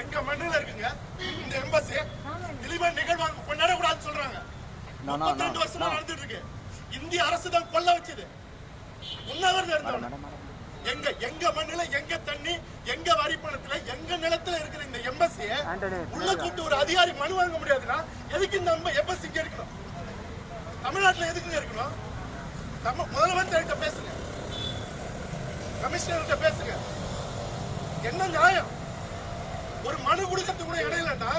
எங்க மண்ணில இருக்குங்க இந்த எம்பசி திலீபன் நிகழ்வாங்க கொண்டாடக்கூடாதுன்னு சொல்றாங்க. முப்பத்தி ரெண்டு வருஷமா நடந்துட்டு இருக்கு. இந்திய அரசு தான் கொல்ல வச்சது. உண்ணாவிரதம் இருந்தவங்க எங்க எங்க மண்ணுல எங்க தண்ணி எங்க வரி பணத்துல எங்க நிலத்துல இருக்கிற இந்த எம்பசிய உள்ள கூட்டு ஒரு அதிகாரி மனு வாங்க முடியாதுன்னா எதுக்கு இந்த எம்பசி இங்க இருக்கணும்? தமிழ்நாட்டுல எதுக்குங்க இருக்கணும்? நம்ம முதலமைச்சர்கிட்ட பேசுங்க. கமிஷனர்கிட்ட பேசுங்க. என்ன நியாயம்? ஒரு மனு கொடுக்கறது கூட இடம் இல்லைன்னா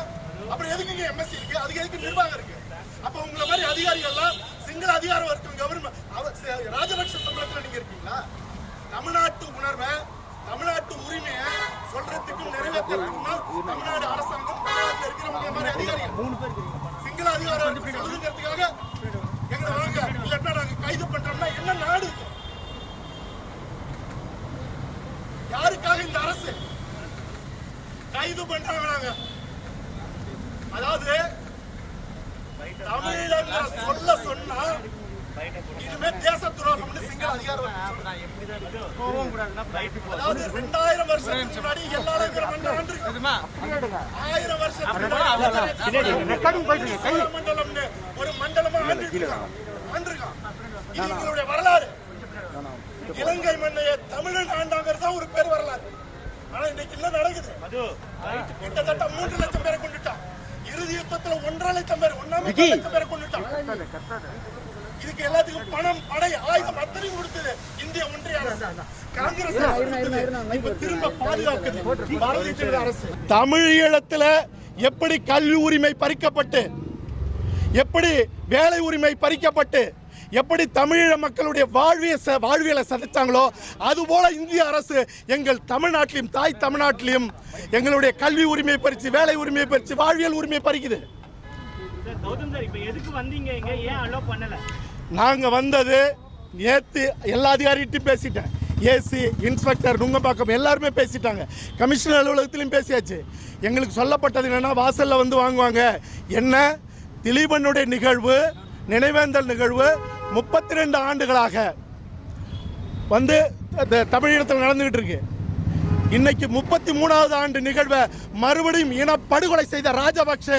அப்புறம் எதுக்குங்க எம்எஸ்சி இருக்கு? அதுக்கு எதுக்கு நிர்வாகம் இருக்கு? அப்ப உங்களை மாதிரி அதிகாரிகள் எல்லாம் சிங்கள அதிகாரம் இருக்கும் கவர்மெண்ட் ராஜபக்ஷ சம்பளத்துல நீங்க இருக்கீங்களா? தமிழ்நாட்டு உணர்வை தமிழ்நாட்டு உரிமையை சொல்றதுக்கும் நிறைவேற்றுறதுக்கும் தமிழ்நாடு அரசாங்கம் தமிழ்நாட்டில் இருக்கிறவங்க மாதிரி அதிகாரிகள். சிங்கள அதிகாரம் சொல்லுங்கிறதுக்காக எங்களை வாங்க இல்லைன்னா நாங்க கைது பண்றோம்னா என்ன நாடு? யாருக்காக இந்த கைது பண்றாங்க அதாவது தமிழங்க சொல்ல சொன்னா இதுமே தேச துரோகம்னு சிங்கள அதிகாரம் அதாவது ரெண்டாயிரம் வருஷத்துக்கு முன்னாடி எல்லாரும் மண்டலம். ஆயிரம் வருஷத்துக்கு சோழமண்டலம்னு ஒரு மண்டலமா ஆண்டிருக்கான் ஆண்டிருக்கான் இது எங்களுடைய வரலாறு. இலங்கை மண்ணைய தமிழன் ஆண்டாங்கிறது ஒரு பேர் வரலாறு. ஆனா இன்னைக்கு என்ன நடக்குது? கிட்டத்தட்ட மூன்று லட்சம் பேரை கொண்டுட்டான். இறுதி யுத்தத்துல ஒன்றரை லட்சம் பேர் ஒன்னாம் லட்சம் பேரை கொண்டுட்டான். இதுக்கு எல்லாத்துக்கும் பணம் படை ஆயுதம் அத்தனையும் கொடுத்தது இந்திய ஒன்றிய அரசு. காங்கிரஸ். இப்ப திரும்ப பாதுகாக்குது. பாரதிய ஜனதா அரசு. தமிழ் ஈழத்துல எப்படி கல்வி உரிமை பறிக்கப்பட்டு எப்படி வேலை உரிமை பறிக்கப்பட்டு எப்படி தமிழீழ மக்களுடைய வாழ்விய ச வாழ்வியலை சதைச்சாங்களோ அதுபோல இந்திய அரசு எங்கள் தமிழ்நாட்டிலும் தாய் தமிழ்நாட்டிலும் எங்களுடைய கல்வி உரிமையை பறிச்சு வேலை உரிமையை பறிச்சு வாழ்வியல் உரிமையை பறிக்குது. நாங்கள் வந்தது நேற்று எல்லா அதிகாரிகிட்டையும் பேசிட்டேன். ஏசி இன்ஸ்பெக்டர் நுங்கம்பாக்கம் எல்லாருமே பேசிட்டாங்க. கமிஷனர் அலுவலகத்திலையும் பேசியாச்சு. எங்களுக்கு சொல்லப்பட்டது என்னன்னா வாசலில் வந்து வாங்குவாங்க. என்ன? திலீபனுடைய நிகழ்வு நினைவேந்தல் நிகழ்வு முப்பத்தி ரெண்டு ஆண்டுகளாக வந்து த- தமிழகத்தில் நடந்துகிட்டு இருக்கு. இன்னைக்கு முப்பத்தி மூணாவது ஆண்டு நிகழ்வை மறுபடியும் இனப்படுகொலை செய்த ராஜபக்ஷ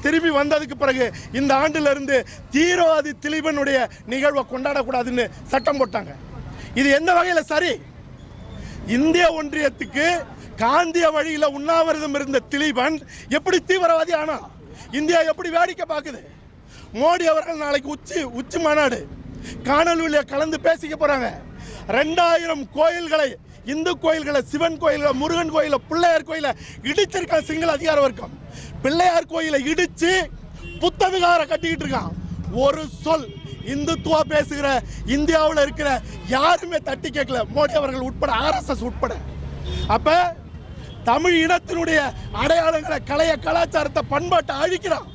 திரும்பி வந்ததுக்கு பிறகு இந்த ஆண்டிலிருந்து தீவிரவாதி திலீபனுடைய நிகழ்வை கொண்டாடக்கூடாதுன்னு சட்டம் போட்டாங்க. இது எந்த வகையில் சரி? இந்திய ஒன்றியத்துக்கு காந்திய வழியில் உண்ணாவிரதம் இருந்த திலீபன் எப்படி தீவிரவாதி ஆனா இந்தியா எப்படி வேடிக்கை பார்க்குது? மோடி அவர்கள் நாளைக்கு உச்சி உச்சி மாநாடு. காணொலியில் கலந்து பேசிக்க போகிறாங்க ரெண்டாயிரம் கோயில்களை இந்து கோயில்களை சிவன் கோயில்களை முருகன் கோயிலை பிள்ளையார் கோயிலை இடிச்சிருக்கான் சிங்கள அதிகார வர்க்கம். பிள்ளையார் கோயிலை இடிச்சு புத்தவிகாரம் கட்டிக்கிட்டு இருக்கான். ஒரு சொல் இந்துத்துவா பேசுகிற இந்தியாவில் இருக்கிற யாருமே தட்டி கேட்கல. மோடி அவர்கள் உட்பட ஆர்எஸ்எஸ் உட்பட. அப்ப தமிழ் இனத்தினுடைய அடையாளங்களை கலைய கலாச்சாரத்தை பண்பாட்டை அழிக்கிறான்.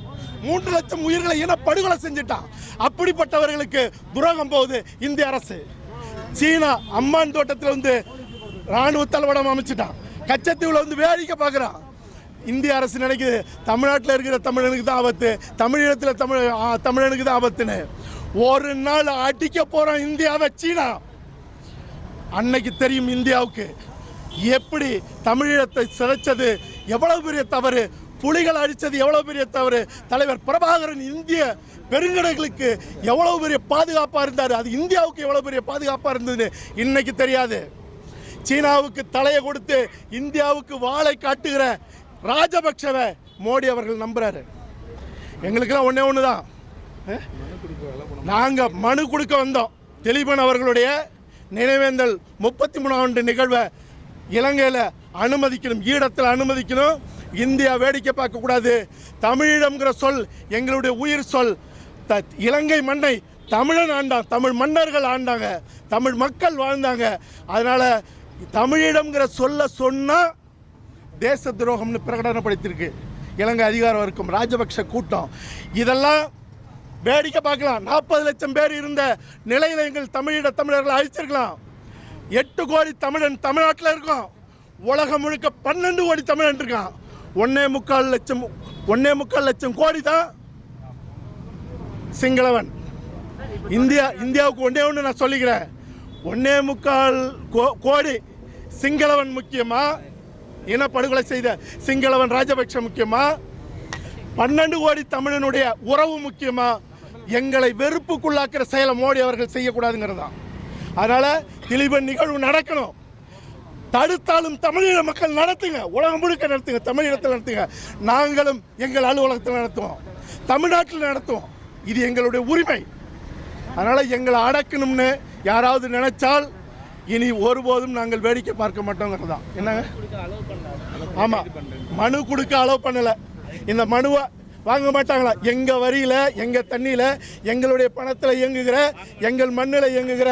மூன்று லட்சம் உயிர்களை இன படுகொலை செஞ்சுட்டான். அப்படிப்பட்டவர்களுக்கு துரோகம் போகுது இந்திய அரசு. சீனா அம்மான் தோட்டத்தில் வந்து ராணுவ தளவாடம் அமைச்சிட்டான். கச்சத்தீவுல வந்து வேடிக்கை பார்க்குறான். இந்திய அரசு நினைக்குது தமிழ்நாட்டில் இருக்கிற தமிழனுக்கு தான் ஆபத்து தமிழகத்தில் தமிழ் தமிழனுக்கு தான் ஆபத்துன்னு. ஒரு நாள் அடிக்க போறான் இந்தியாவை சீனா. அன்னைக்கு தெரியும் இந்தியாவுக்கு எப்படி தமிழீழத்தை சிதைச்சது எவ்வளவு பெரிய தவறு புலிகள் அடித்தது எவ்வளோ பெரிய தவறு? தலைவர் பிரபாகரன் இந்திய பெருங்கடைகளுக்கு எவ்வளோ பெரிய பாதுகாப்பாக இருந்தார்? அது இந்தியாவுக்கு எவ்வளோ பெரிய பாதுகாப்பாக இருந்ததுன்னு இன்னைக்கு தெரியாது. சீனாவுக்கு தலையை கொடுத்து இந்தியாவுக்கு வாளை காட்டுகிற ராஜபக்ஷவை மோடி அவர்கள் நம்புகிறாரு எங்களுக்கெல்லாம் ஒன்றே ஒன்று தான் நாங்கள் மனு கொடுக்க வந்தோம். திலீபன் அவர்களுடைய நினைவேந்தல் முப்பத்தி மூணாம் ஆண்டு நிகழ்வை இலங்கையில் அனுமதிக்கணும் ஈடத்தில் அனுமதிக்கணும். இந்தியா வேடிக்கை பார்க்கக்கூடாது தமிழீழம்ங்கிற சொல் எங்களுடைய உயிர் சொல். த இலங்கை மண்ணை தமிழன் ஆண்டான். தமிழ் மன்னர்கள் ஆண்டாங்க. தமிழ் மக்கள் வாழ்ந்தாங்க. அதனால் தமிழீழம்ங்கிற சொல்ல சொன்னால் தேச துரோகம்னு பிரகடனப்படுத்தியிருக்கு. இலங்கை அதிகாரம் இருக்கும். ராஜபக்ஷ கூட்டம். இதெல்லாம் வேடிக்கை பார்க்கலாம். நாற்பது லட்சம் பேர் இருந்த நிலையில் எங்கள் தமிழீழ தமிழர்களை அழிச்சிருக்கலாம். எட்டு கோடி தமிழன் தமிழ்நாட்டில் இருக்கோம் உலகம் முழுக்க பன்னெண்டு கோடி தமிழன் இருக்கான். ஒன்னே முக்கால் லட்சம் ஒன்னே முக்கால் லட்சம் கோடி தான் சிங்களவன். இந்தியா இந்தியாவுக்கு ஒன்றே ஒன்று நான் சொல்லிக்கிறேன். ஒன்னே முக்கால் கோ- கோடி சிங்களவன் முக்கியமா? இனப்படுகொலை செய்த சிங்களவன் ராஜபக்ஷ முக்கியமா? பன்னெண்டு கோடி தமிழனுடைய உறவு முக்கியமா? எங்களை வெறுப்புக்குள்ளாக்குற செயலை மோடி அவர்கள் செய்யக்கூடாதுங்கிறது தான். அதனால் திலீபன் நிகழ்வு நடக்கணும். தடுத்தாலும் தமிழீழ மக்கள் நடத்துங்க. உலகம் முழுக்க நடத்துங்க. தமிழீழத்தில் நடத்துங்க. நாங்களும் எங்கள் அலுவலகத்தில் நடத்துவோம். தமிழ்நாட்டில் நடத்துவோம். இது எங்களுடைய உரிமை. அதனால் எங்களை அடக்கணும்னு யாராவது நினைச்சால் இனி ஒருபோதும் நாங்கள் வேடிக்கை பார்க்க மாட்டோங்கிறது தான். என்னங்க? ஆமாம் மனு கொடுக்க அலோவ் பண்ணலை. இந்த மனுவை வாங்க மாட்டாங்களா? எங்கள் வரியில் எங்கள் தண்ணியில் எங்களுடைய பணத்தில் இயங்குகிற எங்கள் மண்ணில் இயங்குகிற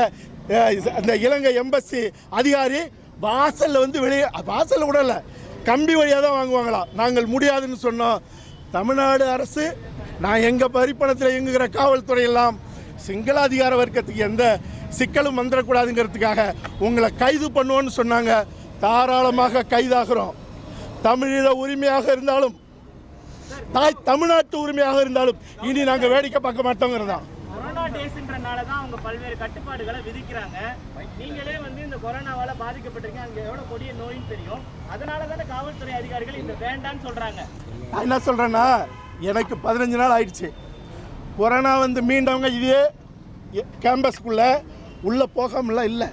அந்த இலங்கை எம்பசி அதிகாரி வாசலில் வந்து வெளியே வாசலில் கூட இல்லை கம்பி வழியாக தான் வாங்குவாங்களாம் நாங்கள் முடியாதுன்னு சொன்னோம் தமிழ்நாடு அரசு நான் எங்கள் வரிப்பணத்தில் இயங்குகிற காவல்துறையெல்லாம் சிங்களாதிகார அதிகார வர்க்கத்துக்கு எந்த சிக்கலும் வந்துடக்கூடாதுங்கிறதுக்காக உங்களை கைது பண்ணுவோன்னு சொன்னாங்க. தாராளமாக கைதாகிறோம். தமிழீழ உரிமையாக இருந்தாலும் தாய் தமிழ்நாட்டு உரிமையாக இருந்தாலும் இனி நாங்கள் வேடிக்கை பார்க்க மாட்டோங்கிறது தான் தான் அவங்க பல்வேறு கட்டுப்பாடுகளை விதிக்கிறாங்க. நீங்களே வந்து இந்த கொரோனாவால பாதிக்கப்பட்டிருக்கீங்க. அங்க எவ்வளவு கொடிய நோயின்னு தெரியும். அதனால தானே காவல்துறை அதிகாரிகள் இந்த வேண்டான்னு சொல்றாங்க. நான் என்ன சொல்கிறேன்னா எனக்கு பதினஞ்சு நாள் ஆயிடுச்சு. கொரோனா வந்து மீண்டவங்க இதே கேம்பஸ்க்குள்ளே உள்ளே போகாமலாம் இல்லை.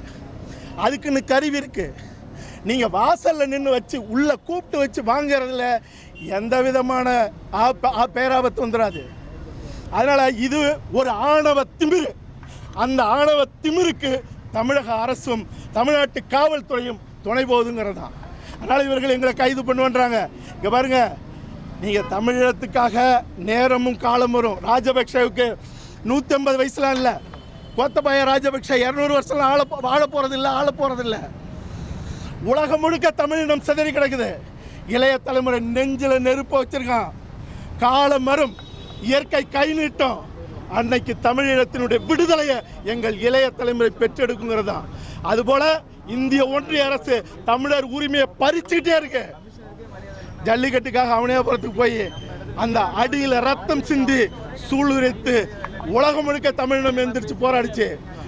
அதுக்குன்னு கருவி இருக்குது நீங்கள் வாசலில் நின்று வச்சு உள்ளே கூப்பிட்டு வச்சு வாங்குறதுல எந்த விதமான ஆ- பேராபத்து வந்துடாது அதனால் இது ஒரு ஆணவ திமிரு. அந்த ஆணவ திமிருக்கு தமிழக அரசும் தமிழ்நாட்டு காவல்துறையும் துணை போகுதுங்கிறது தான் அதனால் இவர்கள் எங்களை கைது பண்ணுவன்றாங்க. இங்கே பாருங்க நீங்கள் தமிழகத்துக்காக நேரமும் காலம் வரும். ராஜபக்ஷவுக்கு நூற்றி ஐம்பது வயசுலாம் இல்லை. கோத்தபாய ராஜபக்ஷ இரநூறு வருஷம்லாம் ஆள வாழ போகிறதில்ல ஆள போகிறதில்ல உலகம் முழுக்க தமிழினம் சிதறி கிடக்குது. இளைய தலைமுறை நெஞ்சில் நெருப்பு வச்சிருக்கான். காலம் வரும். இயற்கை கை நீட்டும். அன்னைக்கு தமிழீழத்தினுடைய விடுதலையை எங்கள் இளைய தலைமுறை பெற்றெடுக்குங்கிறது. தான் அதுபோல் இந்திய ஒன்றிய அரசு தமிழர் உரிமையை பறிச்சுக்கிட்டே இருக்கு. ஜல்லிக்கட்டுக்காக அவனியாபுரத்துக்கு போய் அந்த அடியில் ரத்தம் சிந்தி சூளுரைத்து உலகம் முழுக்க தமிழினம் எந்திரிச்சு போராடிச்சு.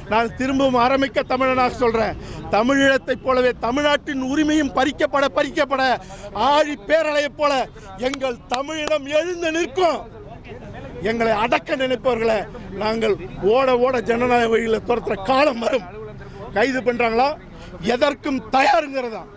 நான் திரும்பவும் ஆரம்பிக்க தமிழனாக சொல்கிறேன் தமிழீழத்தைப் போலவே தமிழ்நாட்டின் உரிமையும் பறிக்கப்பட பறிக்கப்பட ஆழி பேரலையைப் போல எங்கள் தமிழினம் எழுந்து நிற்கும். எங்களை அடக்க நினைப்பவர்களை நாங்கள் ஓட ஓட ஜனநாயக வழியில் துரத்துற காலம் வரும். கைது பண்றாங்களா? எதற்கும் தயாருங்கிறதா